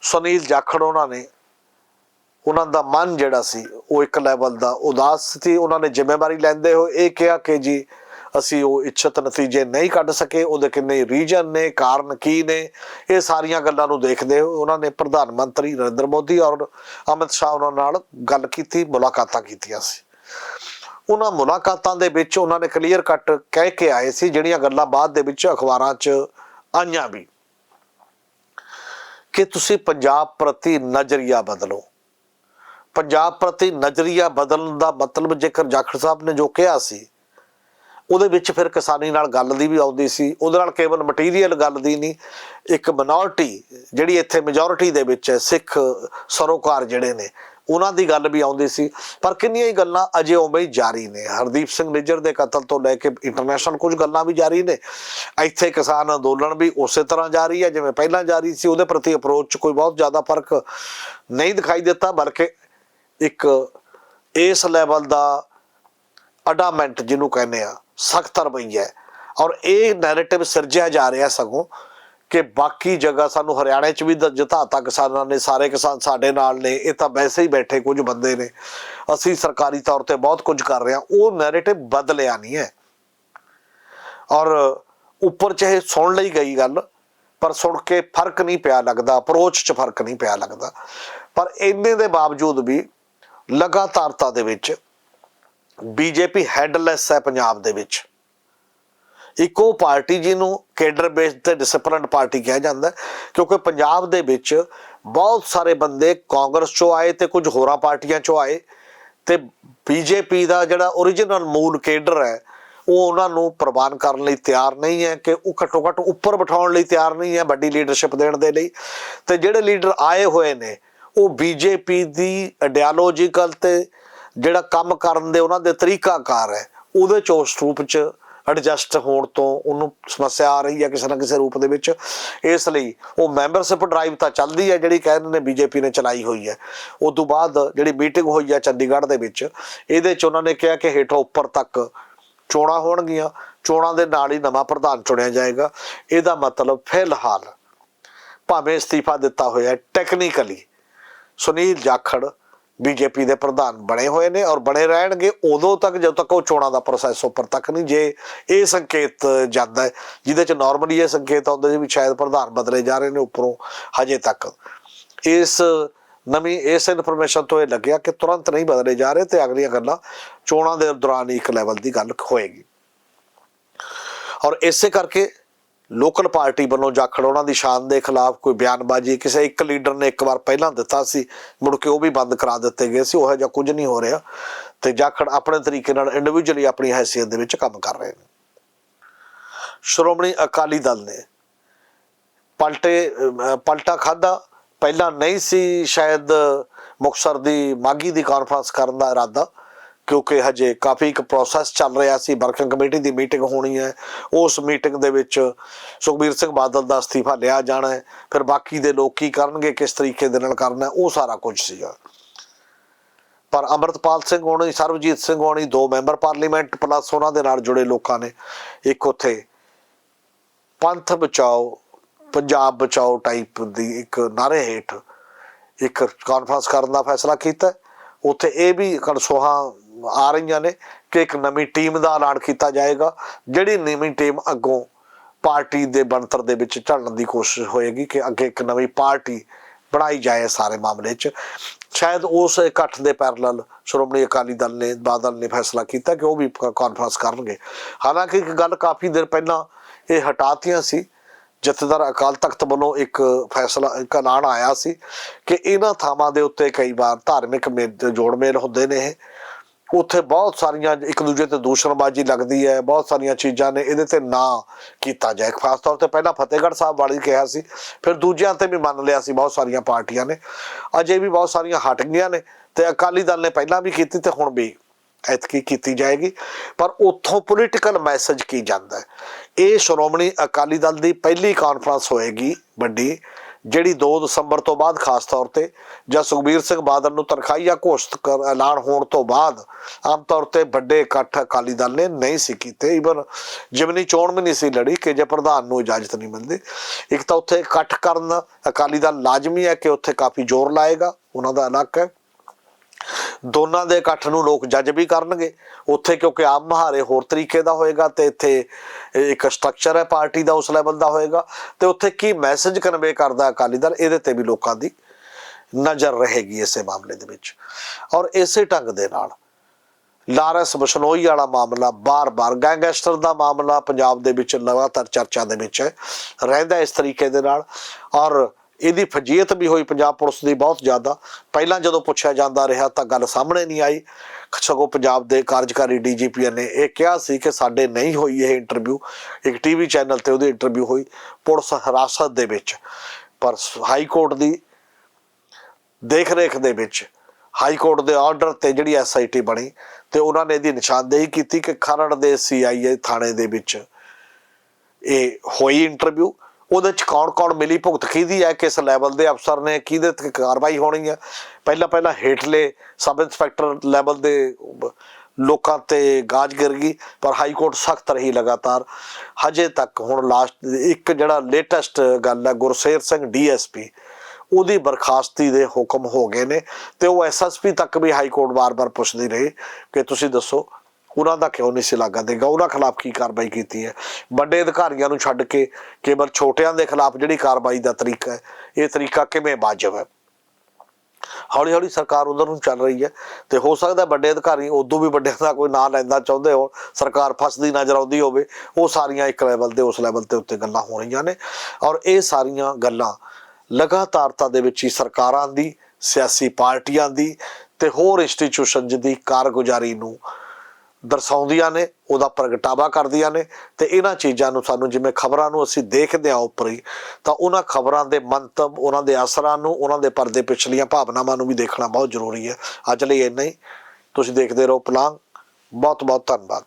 ਸੁਨੀਲ ਜਾਖੜ ਉਹਨਾਂ ਨੇ ਉਹਨਾਂ ਦਾ ਮਨ ਜਿਹੜਾ ਸੀ, ਉਹ ਇੱਕ ਲੈਵਲ ਦਾ ਉਦਾਸ ਸੀ। ਉਹਨਾਂ ਨੇ ਜ਼ਿੰਮੇਵਾਰੀ ਲੈਂਦੇ ਹੋਏ ਇਹ ਕਿਹਾ ਕਿ ਜੀ, ਅਸੀਂ ਉਹ ਇੱਛਤ ਨਤੀਜੇ ਨਹੀਂ ਕੱਢ ਸਕੇ, ਉਹਦੇ ਕਿੰਨੇ ਰੀਜਨ ਨੇ, ਕਾਰਨ ਕੀ ਨੇ, ਇਹ ਸਾਰੀਆਂ ਗੱਲਾਂ ਨੂੰ ਦੇਖਦੇ ਹੋਏ ਉਹਨਾਂ ਨੇ ਪ੍ਰਧਾਨ ਮੰਤਰੀ ਨਰਿੰਦਰ ਮੋਦੀ ਔਰ ਅਮਿਤ ਸ਼ਾਹ ਉਹਨਾਂ ਨਾਲ ਗੱਲ ਕੀਤੀ, ਮੁਲਾਕਾਤਾਂ ਕੀਤੀਆਂ ਸੀ। ਉਹਨਾਂ ਮੁਲਾਕਾਤਾਂ ਦੇ ਵਿੱਚ ਉਹਨਾਂ ਨੇ ਕਲੀਅਰ ਕੱਟ ਕਹਿ ਕੇ ਆਏ ਸੀ, ਜਿਹੜੀਆਂ ਗੱਲਾਂ ਬਾਅਦ ਦੇ ਵਿੱਚ ਅਖਬਾਰਾਂ 'ਚ ਆਈਆਂ ਵੀ। ਕਿ ਤੁਸੀਂ ਪੰਜਾਬ ਪ੍ਰਤੀ ਨਜ਼ਰੀਆ ਬਦਲੋ। ਪੰਜਾਬ ਪ੍ਰਤੀ ਨਜ਼ਰੀਆ ਬਦਲਣ ਦਾ ਮਤਲਬ ਜੇਕਰ ਜਾਖੜ ਸਾਹਿਬ ਨੇ ਜੋ ਕਿਹਾ ਸੀ, ਉਹਦੇ ਵਿੱਚ ਫਿਰ ਕਿਸਾਨੀ ਨਾਲ ਗੱਲ ਦੀ ਵੀ ਆਉਂਦੀ ਸੀ। ਉਹਦੇ ਨਾਲ ਕੇਵਲ ਮਟੀਰੀਅਲ ਗੱਲ ਦੀ ਨਹੀਂ, ਇੱਕ ਮਿਨੋਰਟੀ ਜਿਹੜੀ ਇੱਥੇ ਮੈਜੋਰਿਟੀ ਦੇ ਵਿੱਚ ਹੈ, ਸਿੱਖ ਸਰੋਕਾਰ ਜਿਹੜੇ ਨੇ, ਉਹਨਾਂ ਦੀ ਗੱਲ ਵੀ ਆਉਂਦੀ ਸੀ। ਪਰ ਕਿੰਨੀਆਂ ਹੀ ਗੱਲਾਂ ਅਜੇ ਉਵੇਂ ਹੀ ਜਾਰੀ ਨੇ। ਹਰਦੀਪ ਸਿੰਘ ਨਿੱਜਰ ਦੇ ਕਤਲ ਤੋਂ ਲੈ ਕੇ ਇੰਟਰਨੈਸ਼ਨਲ ਕੁਝ ਗੱਲਾਂ ਵੀ ਜਾਰੀ ਨੇ। ਇੱਥੇ ਕਿਸਾਨ ਅੰਦੋਲਨ ਵੀ ਉਸੇ ਤਰ੍ਹਾਂ ਜਾਰੀ ਹੈ, ਜਿਵੇਂ ਪਹਿਲਾਂ ਜਾਰੀ ਸੀ, ਉਹਦੇ ਪ੍ਰਤੀ ਅਪਰੋਚ 'ਚ ਕੋਈ ਬਹੁਤ ਜ਼ਿਆਦਾ ਫ਼ਰਕ ਨਹੀਂ ਦਿਖਾਈ ਦਿੱਤਾ, ਬਲਕਿ ਇੱਕ ਇਸ ਲੈਵਲ ਦਾ ਅਡਾਮੈਂਟ ਜਿਹਨੂੰ ਕਹਿੰਦੇ ਆ, ਸਖਤ ਰਵੱਈਆ ਹੈ। ਔਰ ਇਹ ਨੈਰੇਟਿਵ ਸਿਰਜਿਆ ਜਾ ਰਿਹਾ ਸਗੋਂ ਕਿ ਬਾਕੀ ਜਗ੍ਹਾ ਸਾਨੂੰ ਹਰਿਆਣੇ 'ਚ ਵੀ ਦ- ਜਿਤਾਤਾ ਕਿਸਾਨਾਂ ਨੇ, ਸਾਰੇ ਕਿਸਾਨ ਸਾਡੇ ਨਾਲ ਨੇ, ਇਹ ਤਾਂ ਵੈਸੇ ਹੀ ਬੈਠੇ ਕੁਝ ਬੰਦੇ ਨੇ। ਅਸੀਂ ਸਰਕਾਰੀ ਤੌਰ ਤੇ ਬਹੁਤ ਕੁਝ ਕਰ ਰਹੇ ਹਾਂ, ਉਹ ਨੈਰੇਟਿਵ ਬਦਲਿਆ ਨਹੀਂ ਹੈ। ਔਰ ਉੱਪਰ ਚਾਹੇ ਸੁਣ ਲਈ ਗਈ ਗੱਲ, ਪਰ ਸੁਣ ਕੇ ਫ਼ਰਕ ਨਹੀਂ ਪਿਆ ਲੱਗਦਾ ਅਪਰੋਚ 'ਚ ਫ਼ਰਕ ਨਹੀਂ ਪਿਆ ਲੱਗਦਾ। ਪਰ ਇੰਨੇ ਦੇ ਬਾਵਜੂਦ ਵੀ ਲਗਾਤਾਰਤਾ ਦੇ ਵਿੱਚ ਬੀਜੇਪੀ ਹੈਡਲੈਸ ਹੈ ਪੰਜਾਬ ਦੇ ਵਿੱਚ। ਇੱਕੋ ਪਾਰਟੀ ਜਿਹਨੂੰ ਕੇਡਰ ਬੇਸਡ ਤੇ ਡਿਸਪਲਿਨਡ ਪਾਰਟੀ ਕਿਹਾ ਜਾਂਦਾ ਕਿਉਂਕਿ ਪੰਜਾਬ ਦੇ ਵਿੱਚ ਬਹੁਤ ਸਾਰੇ ਬੰਦੇ ਕਾਂਗਰਸ ਚੋਂ ਆਏ ਤੇ ਕੁਝ ਹੋਰਾਂ ਪਾਰਟੀਆਂ ਚੋਂ ਆਏ ਤੇ ਬੀਜੇਪੀ ਦਾ ਜਿਹੜਾ origignal ਮੂਲ ਕੇਡਰ ਹੈ, ਉਹ ਉਹਨਾਂ ਨੂੰ ਪ੍ਰਵਾਨ ਕਰਨ ਲਈ ਤਿਆਰ ਨਹੀਂ ਹੈ ਕਿ ਉਹ ਘੱਟੋ ਘੱਟ ਉੱਪਰ ਬਿਠਾਉਣ ਲਈ ਤਿਆਰ ਨਹੀਂ ਹੈ ਵੱਡੀ ਲੀਡਰਸ਼ਿਪ ਦੇਣ ਦੇ ਲਈ। ਤੇ ਜਿਹੜੇ ਲੀਡਰ ਆਏ ਹੋਏ ਨੇ ਉਹ ਬੀਜੇਪੀ ਦੀ ਆਈਡੀਓਲੋਜੀਕਲ ਤੇ ਜਿਹੜਾ ਕੰਮ ਕਰਨ ਦੇ ਉਹਨਾਂ ਦੇ ਤਰੀਕਾਕਾਰ ਹੈ, ਉਹਦੇ ਚ ਉਸ ਰੂਪ ਚ ਐਡਜਸਟ ਹੋਣ ਤੋਂ ਉਹਨੂੰ ਸਮੱਸਿਆ ਆ ਰਹੀ ਹੈ ਕਿਸੇ ਨਾ ਕਿਸੇ ਰੂਪ ਦੇ ਵਿੱਚ। ਇਸ ਲਈ ਉਹ ਮੈਂਬਰਸ਼ਿਪ ਡਰਾਈਵ ਤਾਂ ਚੱਲਦੀ ਹੈ, ਜਿਹੜੀ ਕਹਿੰਦੇ ਨੇ ਬੀਜੇਪੀ ਨੇ ਚਲਾਈ ਹੋਈ ਹੈ। ਉਸ ਤੋਂ ਬਾਅਦ ਜਿਹੜੀ ਮੀਟਿੰਗ ਹੋਈ ਹੈ ਚੰਡੀਗੜ੍ਹ ਦੇ ਵਿੱਚ, ਇਹਦੇ ਚ ਉਹਨਾਂ ਨੇ ਕਿਹਾ ਕਿ ਹੇਠੋਂ ਉੱਪਰ ਤੱਕ ਚੋਣਾਂ ਹੋਣਗੀਆਂ। ਚੋਣਾਂ ਦੇ ਨਾਲ ਹੀ ਨਵਾਂ ਪ੍ਰਧਾਨ ਚੁਣਿਆ ਜਾਏਗਾ। ਇਹਦਾ ਮਤਲਬ ਫਿਲਹਾਲ ਭਾਵੇਂ ਅਸਤੀਫਾ ਦਿੱਤਾ ਹੋਇਆ ਟੈਕਨੀਕਲੀ ਸੁਨੀਲ ਜਾਖੜ ਬੀਜੇਪੀ ਦੇ ਪ੍ਰਧਾਨ ਬਣੇ ਹੋਏ ਨੇ ਔਰ ਬਣੇ ਰਹਿਣਗੇ ਉਦੋਂ ਤੱਕ, ਜਦੋਂ ਤੱਕ ਉਹ ਚੋਣਾਂ ਦਾ ਪ੍ਰੋਸੈਸ ਉੱਪਰ ਤੱਕ ਨਹੀਂ, ਜੇ ਇਹ ਸੰਕੇਤ ਜਾਂਦਾ ਹੈ, ਜਿਹਦੇ ਚ ਨਾਰਮਲੀ ਇਹ ਸੰਕੇਤ ਆਉਂਦੇ ਸੀ ਵੀ ਸ਼ਾਇਦ ਪ੍ਰਧਾਨ ਬਦਲੇ ਜਾ ਰਹੇ ਨੇ ਉੱਪਰੋਂ, ਹਜੇ ਤੱਕ। ਇਸ ਨਵੀਂ, ਇਸ ਇਨਫੋਰਮੇਸ਼ਨ ਤੋਂ ਇਹ ਲੱਗਿਆ ਕਿ ਤੁਰੰਤ ਨਹੀਂ ਬਦਲੇ ਜਾ ਰਹੇ ਤੇ ਅਗਲੀਆਂ ਗੱਲਾਂ ਚੋਣਾਂ ਦੇ ਦੌਰਾਨ ਹੀ ਇੱਕ ਲੈਵਲ ਦੀ ਗੱਲ ਹੋਏਗੀ। ਔਰ ਇਸੇ ਕਰਕੇ ਲੋਕਲ ਪਾਰਟੀ ਵੱਲੋਂ ਜਾਖੜ ਉਹਨਾਂ ਦੀ ਸ਼ਾਨ ਦੇ ਖਿਲਾਫ ਕੋਈ ਬਿਆਨਬਾਜ਼ੀ, ਕਿਸੇ ਇੱਕ ਲੀਡਰ ਨੇ ਇੱਕ ਵਾਰ ਪਹਿਲਾਂ ਦਿੱਤਾ ਸੀ, ਮੁੜ ਕੇ ਉਹ ਵੀ ਬੰਦ ਕਰਾ ਦਿੱਤੇ ਗਏ ਸੀ, ਉਹ ਜਿਹਾ ਕੁਝ ਨਹੀਂ ਹੋ ਰਿਹਾ ਤੇ ਜਾਖੜ ਆਪਣੇ ਤਰੀਕੇ ਨਾਲ ਇੰਡੀਵਿਜੂਅਲੀ ਆਪਣੀ ਹੈਸੀਅਤ ਦੇ ਵਿੱਚ ਕੰਮ ਕਰ ਰਹੇ ਨੇ। ਸ਼੍ਰੋਮਣੀ ਅਕਾਲੀ ਦਲ ਨੇ ਪਲਟੇ ਪਲਟਾ ਖਾਦਾ ਪਹਿਲਾਂ ਨਹੀਂ ਸੀ ਸ਼ਾਇਦ ਮੁਕਸਰ ਦੀ ਮਾਗੀ ਦੀ ਕਾਨਫਰੰਸ ਕਰਨ ਦਾ ਇਰਾਦਾ ਕਿਉਂਕਿ ਹਜੇ ਕਾਫੀ ਇੱਕ ਪ੍ਰੋਸੈਸ ਚੱਲ ਰਿਹਾ ਸੀ ਵਰਕਿੰਗ ਕਮੇਟੀ ਦੀ ਮੀਟਿੰਗ ਹੋਣੀ ਹੈ। ਉਸ ਮੀਟਿੰਗ ਦੇ ਵਿੱਚ ਸੁਖਬੀਰ ਸਿੰਘ ਬਾਦਲ ਦਾ ਅਸਤੀਫਾ ਲਿਆ ਜਾਣਾ ਹੈ। ਫਿਰ ਬਾਕੀ ਦੇ ਲੋਕ ਕੀ ਕਰਨਗੇ, ਕਿਸ ਤਰੀਕੇ ਦੇ ਨਾਲ ਕਰਨਾ ਉਹ ਸਾਰਾ ਕੁਝ ਸੀਗਾ। ਪਰ ਅਮਰਤਪਾਲ ਸਿੰਘ ਹੋਣੀ, ਸਰਬਜੀਤ ਸਿੰਘ ਹੋਣੀ, ਦੋ ਮੈਂਬਰ ਪਾਰਲੀਮੈਂਟ ਪਲੱਸ ਉਹਨਾਂ ਦੇ ਨਾਲ ਜੁੜੇ ਲੋਕਾਂ ਨੇ। ਇੱਕ ਉੱਥੇ ਪੰਥ ਬਚਾਓ, ਪੰਜਾਬ ਬਚਾਓ ਟਾਈਪ ਦੀ ਇੱਕ ਨਾਰੇ ਹੇਠ ਇੱਕ ਕਾਨਫਰੰਸ ਕਰਨ ਦਾ ਫੈਸਲਾ ਕੀਤਾ। ਉੱਥੇ ਇਹ ਵੀ ਕਨਸੋਹਾ ਆ ਰਹੀਆਂ ਨੇ ਕਿ ਇੱਕ ਨਵੀਂ ਟੀਮ ਦਾ ਐਲਾਨ ਕੀਤਾ ਜਾਏਗਾ, ਜਿਹੜੀ ਨਵੀਂ ਟੀਮ ਅੱਗੋਂ ਪਾਰਟੀ ਦੇ ਬਣਤਰ ਦੇ ਵਿੱਚ ਢਲਣ ਦੀ ਕੋਸ਼ਿਸ਼ ਹੋਏਗੀ ਕਿ ਅੱਗੇ ਇੱਕ ਨਵੀਂ ਪਾਰਟੀ ਬਣਾਈ ਜਾਏ ਸਾਰੇ ਮਾਮਲੇ 'ਚ। ਸ਼ਾਇਦ ਉਸ ਇਕੱਠ ਦੇ ਪੈਰਲਲ ਸ਼੍ਰੋਮਣੀ ਅਕਾਲੀ ਦਲ ਨੇ, ਬਾਦਲ ਨੇ ਫੈਸਲਾ ਕੀਤਾ ਕਿ ਉਹ ਵੀ ਕਾਨਫਰੰਸ ਕਰਨਗੇ। ਹਾਲਾਂਕਿ ਇੱਕ ਗੱਲ ਕਾਫੀ ਦੇਰ ਪਹਿਲਾਂ ਇਹ ਹਟਾਤੀਆਂ ਸੀ। ਜਥੇਦਾਰ ਅਕਾਲ ਤਖਤ ਵੱਲੋਂ ਇੱਕ ਫੈਸਲਾ, ਇੱਕ ਐਲਾਨ ਆਇਆ ਸੀ ਕਿ ਇਹਨਾਂ ਥਾਵਾਂ ਦੇ ਉੱਤੇ ਕਈ ਵਾਰ ਧਾਰਮਿਕ ਮੇਲ ਜੋੜ ਮੇਲ ਹੁੰਦੇ ਨੇ ਇਹ। ਉੱਥੇ ਬਹੁਤ ਸਾਰੀਆਂ ਇੱਕ ਦੂਜੇ ਤੇ ਦੂਸ਼ਣਬਾਜ਼ੀ ਲੱਗਦੀ ਹੈ, ਬਹੁਤ ਸਾਰੀਆਂ ਚੀਜ਼ਾਂ ਨੇ ਇਹਦੇ ਤੇ ਨਾ ਕੀਤਾ ਜਾਏ। ਖਾਸ ਤੌਰ ਤੇ ਪਹਿਲਾਂ ਫਤਿਹਗੜ੍ਹ ਸਾਹਿਬ ਵਾਲੀ ਕਿਹਾ ਸੀ, ਫਿਰ ਦੂਜਿਆਂ ਤੇ ਵੀ ਮੰਨ ਲਿਆ ਸੀ, ਬਹੁਤ ਸਾਰੀਆਂ ਪਾਰਟੀਆਂ ਨੇ। ਅਜੇ ਵੀ ਬਹੁਤ ਸਾਰੀਆਂ ਹਟ ਗਈਆਂ ਨੇ ਤੇ ਅਕਾਲੀ ਦਲ ਨੇ ਪਹਿਲਾਂ ਵੀ ਕੀਤੀ ਤੇ ਹੁਣ ਵੀ ਐਤਕੀ ਕੀਤੀ ਜਾਏਗੀ। ਪਰ ਉੱਥੋਂ ਪੋਲੀਟੀਕਲ ਮੈਸੇਜ ਕੀ ਜਾਂਦਾ ਹੈ? ਇਹ ਸ਼੍ਰੋਮਣੀ ਅਕਾਲੀ ਦਲ ਦੀ ਪਹਿਲੀ ਕਾਨਫਰੰਸ ਹੋਏਗੀ ਵੱਡੀ। ਜਿਹੜੀ 2 ਦਸੰਬਰ ਤੋਂ ਬਾਅਦ ਖਾਸ ਤੌਰ ਤੇ ਜਦ ਸੁਖਬੀਰ ਸਿੰਘ ਬਾਦਲ ਨੂੰ ਤਨਖਾਹੀਆ ਘੋਸ਼ਿਤ ਕਰ ਐਲਾਨ ਹੋਣ ਤੋਂ ਬਾਅਦ ਆਮ ਤੌਰ ਤੇ ਵੱਡੇ ਇਕੱਠ ਅਕਾਲੀ ਦਲ ਨੇ ਨਹੀਂ ਸੀ ਕੀਤੇ। ਈਵਨ ਜਿਮਨੀ ਚੋਣ ਵੀ ਨਹੀਂ ਸੀ ਲੜੀ ਕਿ ਜੇ ਪ੍ਰਧਾਨ ਨੂੰ ਇਜਾਜ਼ਤ ਨਹੀਂ ਮਿਲਦੀ। ਇੱਕ ਤਾਂ ਉੱਥੇ ਇਕੱਠ ਕਰਨ ਅਕਾਲੀ ਦਲ ਲਾਜ਼ਮੀ ਹੈ ਕਿ ਉੱਥੇ ਕਾਫੀ ਜ਼ੋਰ ਲਾਏਗਾ, ਉਹਨਾਂ ਦਾ ਇਲਾਕਾ ਹੈ। ਦੋਨਾਂ ਦੇ ਇਕੱਠ ਨੂੰ ਲੋਕ ਜੱਜ ਵੀ ਕਰਨਗੇ। ਉੱਥੇ ਕਿਉਂਕਿ ਆਮ ਮਹਾਰੇ ਹੋਰ ਤਰੀਕੇ ਦਾ ਹੋਏਗਾ ਤੇ ਇੱਥੇ ਇੱਕ ਸਟਰਕਚਰ ਹੈ, ਪਾਰਟੀ ਦਾ ਉਸ ਲੈਵਲ ਦਾ ਹੋਏਗਾ। ਤੇ ਉੱਥੇ ਕੀ ਮੈਸੇਜ ਕਨਵੇ ਕਰਦਾ ਅਕਾਲੀ ਦਲ, ਇਹਦੇ ਤੇ ਵੀ ਲੋਕਾਂ ਦੀ ਨਜ਼ਰ ਰਹੇਗੀ ਇਸੇ ਮਾਮਲੇ ਦੇ ਵਿੱਚ। ਔਰ ਇਸੇ ਢੰਗ ਦੇ ਨਾਲ ਲਾਰੈਂਸ ਬਸ਼ਨੋਈ ਵਾਲਾ ਮਾਮਲਾ, ਬਾਰ-ਬਾਰ ਗੈਂਗਸਟਰ ਦਾ ਮਾਮਲਾ, ਪੰਜਾਬ ਦੇ ਵਿੱਚ ਲਗਾਤਾਰ ਚਰਚਾ ਦੇ ਵਿੱਚ ਹੈ ਰਹਿੰਦਾ ਇਸ ਤਰੀਕੇ ਦੇ ਨਾਲ। ਔਰ ਇਹਦੀ ਫਜੀਅਤ ਵੀ ਹੋਈ ਪੰਜਾਬ ਪੁਲਿਸ ਦੀ ਬਹੁਤ ਜ਼ਿਆਦਾ। ਪਹਿਲਾਂ ਜਦੋਂ ਪੁੱਛਿਆ ਜਾਂਦਾ ਰਿਹਾ ਤਾਂ ਗੱਲ ਸਾਹਮਣੇ ਨਹੀਂ ਆਈ। ਸਗੋਂ ਪੰਜਾਬ ਦੇ ਕਾਰਜਕਾਰੀ ਡੀਜੀਪੀ ਨੇ ਇਹ ਕਿਹਾ ਸੀ ਕਿ ਸਾਡੇ ਨਹੀਂ ਹੋਈ ਇਹ ਇੰਟਰਵਿਊ ਇੱਕ ਟੀਵੀ ਚੈਨਲ ਤੇ ਉਹਦੀ ਇੰਟਰਵਿਊ ਹੋਈ ਪੁਲਿਸ ਹਿਰਾਸਤ ਦੇ ਵਿੱਚ। ਪਰ ਹਾਈ ਕੋਰਟ ਦੀ ਦੇਖ ਰੇਖ ਦੇ ਵਿੱਚ ਹਾਈ ਕੋਰਟ ਦੇ ਆਰਡਰ ਤੇ ਜਿਹੜੀ ਐਸਆਈਟੀ ਬਣੀ ਤੇ ਉਹਨਾਂ ਨੇ ਇਹਦੀ ਨਿਸ਼ਾਨਦੇਹੀ ਕੀਤੀ ਕਿ ਖਰੜ ਦੇ ਸੀਆਈਏ ਥਾਣੇ ਦੇ ਵਿੱਚ ਇਹ ਹੋਈ ਇੰਟਰਵਿਊ ਉਹਦੇ ਚ ਕੌਣ ਕੌਣ ਮਿਲੀ? ਭੁਗਤ ਕਿਹਦੀ ਹੈ? ਕਿਸ ਲੈਵਲ ਦੇ ਅਫਸਰ ਨੇ? ਕਿਹਦੇ ਤੇ ਕਾਰਵਾਈ ਹੋਣੀ ਹੈ? ਪਹਿਲਾਂ ਪਹਿਲਾਂ ਹੇਠਲੇ ਸਬ ਇੰਸਪੈਕਟਰ ਲੈਵਲ ਦੇ ਲੋਕਾਂ ਤੇ ਗਾਜ ਗਿਰ ਗਈ, ਪਰ ਹਾਈ ਕੋਰਟ ਸਖਤ ਰਹੀ ਲਗਾਤਾਰ। ਹਜੇ ਤੱਕ ਹੁਣ ਲਾਸਟ ਇੱਕ ਜਿਹੜਾ ਲੇਟੈਸਟ ਗੱਲ ਹੈ, ਗੁਰਸੇਰ ਸਿੰਘ ਡੀਐਸਪੀ ਉਹਦੀ ਬਰਖਾਸਤੀ ਦੇ ਹੁਕਮ ਹੋ ਗਏ ਨੇ ਤੇ ਉਹ ਐਸਐਸਪੀ ਤੱਕ ਵੀ ਹਾਈ ਕੋਰਟ ਵਾਰ-ਵਾਰ ਪੁੱਛਦੀ ਰਹੀ ਕਿ ਤੁਸੀਂ ਦੱਸੋ ਉਹਨਾਂ ਦਾ ਕਿਉਂ ਨਹੀਂ ਸੀ ਲਾਗਾ ਦੇਗਾ? ਉਹਨਾਂ ਖਿਲਾਫ ਕੀ ਕਾਰਵਾਈ ਕੀਤੀ ਹੈ? ਵੱਡੇ ਅਧਿਕਾਰੀਆਂ ਨੂੰ ਛੱਡ ਕੇ ਕੇਵਲ ਛੋਟਿਆਂ ਦੇ ਖਿਲਾਫ ਜਿਹੜੀ ਕਾਰਵਾਈ ਦਾ ਤਰੀਕਾ ਹੈ, ਇਹ ਤਰੀਕਾ ਕਿਵੇਂ ਵਾਜਬ ਹੈ? ਹੌਲੀ ਹੌਲੀ ਸਰਕਾਰ ਉਧਰ ਨੂੰ ਚੱਲ ਰਹੀ ਹੈ ਤੇ ਹੋ ਸਕਦਾ ਵੱਡੇ ਅਧਿਕਾਰੀ ਉਦੋਂ ਵੀ ਵੱਡਿਆਂ ਦਾ ਕੋਈ ਨਾਂ ਲੈਂਦਾ ਚਾਹੁੰਦੇ ਹੋ ਸਰਕਾਰ ਫਸਦੀ ਨਜ਼ਰ ਆਉਂਦੀ ਹੋਵੇ, ਉਹ ਸਾਰੀਆਂ ਇੱਕ ਲੈਵਲ ਤੇ, ਉਸ ਲੈਵਲ ਤੇ ਉੱਤੇ ਗੱਲਾਂ ਹੋ ਰਹੀਆਂ ਨੇ ਔਰ ਇਹ ਸਾਰੀਆਂ ਗੱਲਾਂ ਲਗਾਤਾਰਤਾ ਦੇ ਵਿੱਚ ਹੀ ਸਰਕਾਰਾਂ ਦੀ, ਸਿਆਸੀ ਪਾਰਟੀਆਂ ਦੀ ਤੇ ਹੋਰ ਇੰਸਟੀਚਿਊਸ਼ਨ ਦੀ ਕਾਰਗੁਜ਼ਾਰੀ ਨੂੰ ਦਰਸਾਉਂਦੀਆਂ ਨੇ, ਉਹਦਾ ਪ੍ਰਗਟਾਵਾ ਕਰਦੀਆਂ ਨੇ ਤੇ ਇਹਨਾਂ ਚੀਜ਼ਾਂ ਨੂੰ ਸਾਨੂੰ ਜਿਵੇਂ ਖਬਰਾਂ ਨੂੰ ਅਸੀਂ ਦੇਖਦੇ ਹਾਂ ਉੱਪਰ ਹੀ, ਤਾਂ ਉਹਨਾਂ ਖਬਰਾਂ ਦੇ ਮੰਤਵ, ਉਹਨਾਂ ਦੇ ਅਸਰਾਂ ਨੂੰ, ਉਹਨਾਂ ਦੇ ਪਰਦੇ ਪਿਛਲੀਆਂ ਭਾਵਨਾਵਾਂ ਨੂੰ ਵੀ ਦੇਖਣਾ ਬਹੁਤ ਜ਼ਰੂਰੀ ਹੈ। ਅੱਜ ਲਈ ਇੰਨਾ ਹੀ। ਤੁਸੀਂ ਦੇਖਦੇ ਰਹੋ ਪਲਾਂਗ। ਬਹੁਤ ਬਹੁਤ ਧੰਨਵਾਦ।